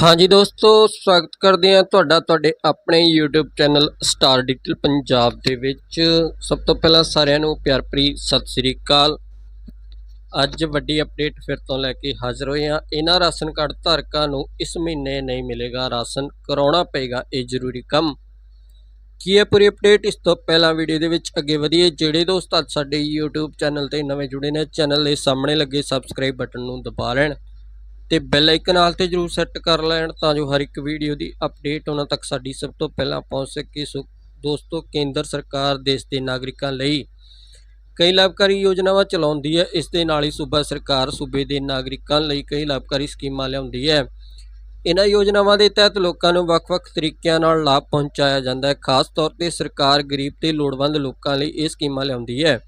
ਹਾਂਜੀ ਦੋਸਤੋ, ਸਵਾਗਤ ਕਰਦੇ ਹਾਂ ਤੁਹਾਡਾ, ਤੁਹਾਡੇ ਆਪਣੇ YouTube channel Star Digital Punjab ਦੇ ਵਿੱਚ। ਸਭ ਤੋਂ ਪਹਿਲਾਂ ਸਾਰਿਆਂ ਨੂੰ ਪਿਆਰ ਭਰੀ ਸਤਿ ਸ੍ਰੀ ਅਕਾਲ। ਅੱਜ ਵੱਡੀ ਅਪਡੇਟ ਫਿਰ ਤੋਂ ਲੈ ਕੇ ਹਾਜ਼ਰ ਹੋਏ ਹਾਂ। ਇਹਨਾਂ ਰਾਸ਼ਨ ਕਾਰਡ ਧਾਰਕਾਂ ਨੂੰ ਇਸ ਮਹੀਨੇ ਨਹੀਂ ਮਿਲੇਗਾ ਰਾਸ਼ਨ, ਕਰਾਉਣਾ ਪਏਗਾ ਇਹ ਜ਼ਰੂਰੀ ਕੰਮ। ਕੀ ਹੈ ਪੂਰੀ ਅਪਡੇਟ ਇਸ ਤੋਂ ਪਹਿਲਾਂ ਵੀਡੀਓ ਦੇ ਵਿੱਚ ਅੱਗੇ ਵਧੀਏ। ਜਿਹੜੇ ਦੋਸਤ ਅੱਜ ਸਾਡੇ YouTube ਚੈਨਲ ਤੇ ਨਵੇਂ ਜੁੜੇ ਨੇ, ਚੈਨਲ ਦੇ ਸਾਹਮਣੇ ਲੱਗੇ ਸਬਸਕ੍ਰਾਈਬ ਬਟਨ ਨੂੰ ਦਬਾ ਲੈਣ। ਤੇ ਬੈਲ ਆਈਕਨ ਨਾਲ ਤੇ ਜਰੂਰ ਸੈੱਟ ਕਰ ਲੈਣ ਤਾਂ ਜੋ ਹਰ ਇੱਕ ਵੀਡੀਓ ਦੀ ਅਪਡੇਟ ਉਹਨਾਂ ਤੱਕ ਸਾਡੀ ਸਭ ਤੋਂ ਪਹਿਲਾਂ ਪਹੁੰਚ ਸਕੇ। ਸੋ ਦੋਸਤੋ, ਕੇਂਦਰ ਸਰਕਾਰ, ਦੇਸ਼ ਦੇ ਨਾਗਰਿਕਾਂ ਲਈ ਕਈ ਲਾਭਕਾਰੀ ਯੋਜਨਾਵਾਂ ਚਲਾਉਂਦੀ ਹੈ। ਇਸ ਦੇ ਨਾਲ ਹੀ ਸੂਬਾ ਸਰਕਾਰ ਸੂਬੇ ਦੇ ਨਾਗਰਿਕਾਂ ਲਈ ਕਈ ਲਾਭਕਾਰੀ ਸਕੀਮਾਂ ਲਿਆਉਂਦੀ ਹੈ। ਇਹਨਾਂ ਯੋਜਨਾਵਾਂ ਦੇ ਤਹਿਤ ਲੋਕਾਂ ਨੂੰ ਵੱਖ-ਵੱਖ ਤਰੀਕਿਆਂ ਨਾਲ ਲਾਭ ਪਹੁੰਚਾਇਆ ਜਾਂਦਾ ਹੈ। ਖਾਸ ਤੌਰ ਤੇ ਸਰਕਾਰ ਗਰੀਬ ਤੇ ਲੋੜਵੰਦ ਲੋਕਾਂ ਲਈ ਇਹ ਸਕੀਮਾਂ ਲਿਆਉਂਦੀ ਹੈ।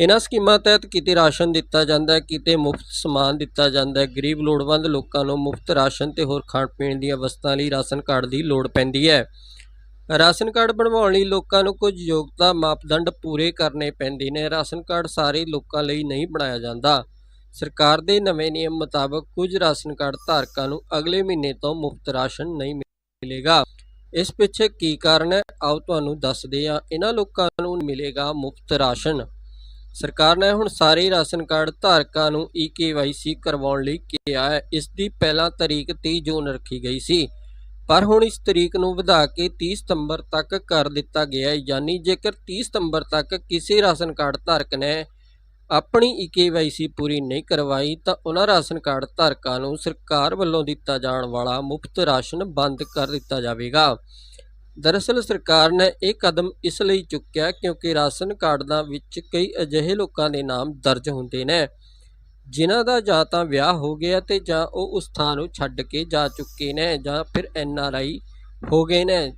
ਇਹਨਾਂ ਸਕੀਮਾਂ ਤਹਿਤ ਕਿਤੇ ਰਾਸ਼ਨ ਦਿੱਤਾ ਜਾਂਦਾ ਹੈ, ਕਿਤੇ ਮੁਫਤ ਸਮਾਨ ਦਿੱਤਾ ਜਾਂਦਾ ਹੈ। ਗਰੀਬ, ਲੋੜਵੰਦ ਲੋਕਾਂ ਨੂੰ ਮੁਫਤ ਰਾਸ਼ਨ ਤੇ ਹੋਰ ਖਾਣ ਪੀਣ ਦੀਆਂ ਵਸਤਾਂ ਲਈ ਰਾਸ਼ਨ ਕਾਰਡ ਦੀ ਲੋੜ ਪੈਂਦੀ ਹੈ। ਰਾਸ਼ਨ ਕਾਰਡ ਬਣਵਾਉਣ ਲਈ ਲੋਕਾਂ ਨੂੰ ਕੁਝ ਯੋਗਤਾ ਮਾਪਦੰਡ ਪੂਰੇ ਕਰਨੇ ਪੈਂਦੇ ਨੇ। ਰਾਸ਼ਨ ਕਾਰਡ ਸਾਰੇ ਲੋਕਾਂ ਲਈ ਨਹੀਂ ਬਣਾਇਆ ਜਾਂਦਾ। ਸਰਕਾਰ ਦੇ ਨਵੇਂ ਨਿਯਮ ਮੁਤਾਬਕ ਕੁਝ ਰਾਸ਼ਨ ਕਾਰਡ ਧਾਰਕਾਂ ਨੂੰ ਅਗਲੇ ਮਹੀਨੇ ਤੋਂ ਮੁਫਤ ਰਾਸ਼ਨ ਨਹੀਂ ਮਿਲੇਗਾ। ਇਸ ਪਿੱਛੇ ਕੀ ਕਾਰਨ ਹੈ? ਆਓ ਤੁਹਾਨੂੰ ਦੱਸਦੇ ਹਾਂ। ਇਹਨਾਂ ਲੋਕਾਂ ਨੂੰ ਮਿਲੇਗਾ ਮੁਫਤ ਰਾਸ਼ਨ। ਸਰਕਾਰ ਨੇ ਹੁਣ ਸਾਰੇ ਰਾਸ਼ਨ ਕਾਰਡ ਧਾਰਕਾਂ ਨੂੰ ਈ-ਕੇਵਾਈਸੀ ਕਰਵਾਉਣ ਲਈ ਕਿਹਾ ਹੈ। ਇਸ ਦੀ ਪਹਿਲਾਂ ਤਰੀਕ 30 ਜੂਨ ਰੱਖੀ ਗਈ ਸੀ। ਪਰ ਹੁਣ ਇਸ ਤਰੀਕ ਨੂੰ ਵਧਾ ਕੇ 30 ਸਤੰਬਰ ਤੱਕ ਕਰ ਦਿੱਤਾ ਗਿਆ ਹੈ। ਯਾਨੀ ਜੇਕਰ 30 ਸਤੰਬਰ ਤੱਕ ਕਿਸੇ ਰਾਸ਼ਨ ਕਾਰਡ ਧਾਰਕ ਨੇ ਆਪਣੀ ਈ-ਕੇਵਾਈਸੀ ਪੂਰੀ ਨਹੀਂ ਕਰਵਾਈ, ਤਾਂ ਉਹਨਾਂ ਰਾਸ਼ਨ ਕਾਰਡ ਧਾਰਕਾਂ ਨੂੰ ਸਰਕਾਰ ਵੱਲੋਂ ਦਿੱਤਾ ਜਾਣ ਵਾਲਾ ਮੁਫਤ ਰਾਸ਼ਨ ਬੰਦ ਕਰ ਦਿੱਤਾ ਜਾਵੇਗਾ। ਦਰਅਸਲ ਸਰਕਾਰ ਨੇ ਇਹ ਕਦਮ ਇਸ ਲਈ ਚੁੱਕਿਆ ਕਿਉਂਕਿ ਰਾਸ਼ਨ ਕਾਰਡਾਂ ਵਿੱਚ ਕਈ ਅਜਿਹੇ ਲੋਕਾਂ ਦੇ ਨਾਮ ਦਰਜ ਹੁੰਦੇ ਨੇ, ਜਿਨ੍ਹਾਂ ਦਾ ਜਾਂ ਤਾਂ ਵਿਆਹ ਹੋ ਗਿਆ ਤੇ ਜਾਂ ਉਹ ਉਸ ਥਾਂ ਨੂੰ ਛੱਡ ਕੇ ਜਾ ਚੁੱਕੇ ਨੇ ਜਾਂ ਫਿਰ ਐਨ ਆਰ ਆਈ ਹੋ ਗਏ ਨੇ,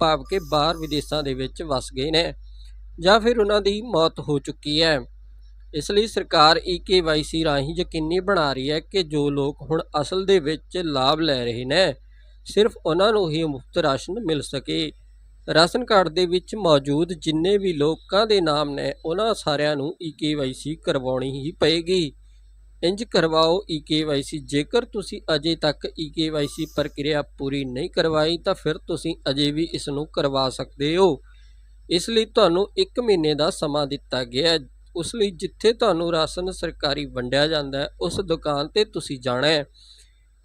ਭਾਵ ਕਿ ਬਾਹਰ ਵਿਦੇਸ਼ਾਂ ਦੇ ਵਿੱਚ ਵਸ ਗਏ ਨੇ ਜਾਂ ਫਿਰ ਉਹਨਾਂ ਦੀ ਮੌਤ ਹੋ ਚੁੱਕੀ ਹੈ। ਇਸ ਲਈ ਸਰਕਾਰ ਈ-ਕੇਵਾਈਸੀ ਰਾਹੀਂ ਯਕੀਨੀ ਬਣਾ ਰਹੀ ਹੈ ਕਿ ਜੋ ਲੋਕ ਹੁਣ ਅਸਲ ਦੇ ਵਿੱਚ ਲਾਭ ਲੈ ਰਹੇ ਨੇ ਸਿਰਫ ਉਹਨਾਂ ਨੂੰ ਹੀ ਮੁਫਤ ਰਾਸ਼ਨ ਮਿਲ ਸਕੇ। ਰਾਸ਼ਨ ਕਾਰਡ ਦੇ ਵਿੱਚ ਮੌਜੂਦ ਜਿੰਨੇ ਵੀ ਲੋਕਾਂ ਦੇ ਨਾਮ ਨੇ, ਉਹਨਾਂ ਸਾਰਿਆਂ ਨੂੰ ਈ-ਕੇਵਾਈਸੀ ਕਰਵਾਉਣੀ ਹੀ ਪਏਗੀ। ਇੰਜ ਕਰਵਾਓ ਈ-ਕੇਵਾਈਸੀ ਜੇਕਰ ਤੁਸੀਂ ਅਜੇ ਤੱਕ ਈ-ਕੇਵਾਈਸੀ ਪ੍ਰਕਿਰਿਆ ਪੂਰੀ ਨਹੀਂ ਕਰਵਾਈ, ਤਾਂ ਫਿਰ ਤੁਸੀਂ ਅਜੇ ਵੀ ਇਸ ਨੂੰ ਕਰਵਾ ਸਕਦੇ ਹੋ। ਇਸ ਲਈ ਤੁਹਾਨੂੰ 1 ਮਹੀਨੇ ਦਾ ਸਮਾਂ ਦਿੱਤਾ ਗਿਆ। ਹੈ ਉਸ ਲਈ ਜਿੱਥੇ ਤੁਹਾਨੂੰ ਰਾਸ਼ਨ ਸਰਕਾਰੀ ਵੰਡਿਆ ਜਾਂਦਾ ਹੈ, ਉਸ ਦੁਕਾਨ ਤੇ ਤੁਸੀਂ ਜਾਣਾ ਹੈ।